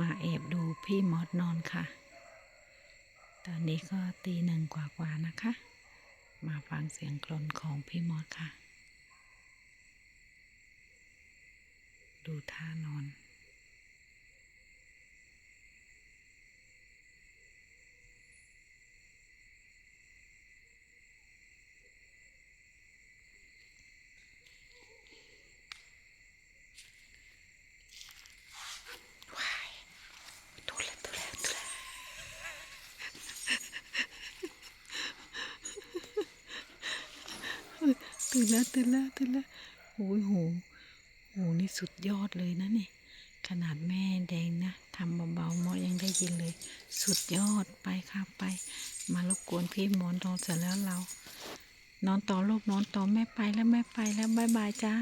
มาแอบดูพี่มอสนอนค่ะ ตอนนี้ก็ตีหนึ่งกว่าๆนะคะ มาฟังเสียงกลนของพี่มอดค่ะ ดูท่านอน ดูแลดูแลดูแล ตื่นแล้วตื่นแล้วตื่นแล้วโอ้ยโหโหนี่สุดยอดเลยนะนี่ ขนาดแม่แดงนะทำเบาๆมอยังได้ยินเลย สุดยอดไปครับไป มารบกวนพี่หมอนนอนเสร็จแล้วเรา นอนต่อลูกนอนต่อแม่ไปแล้วแม่ไปแล้วบายบายจ้า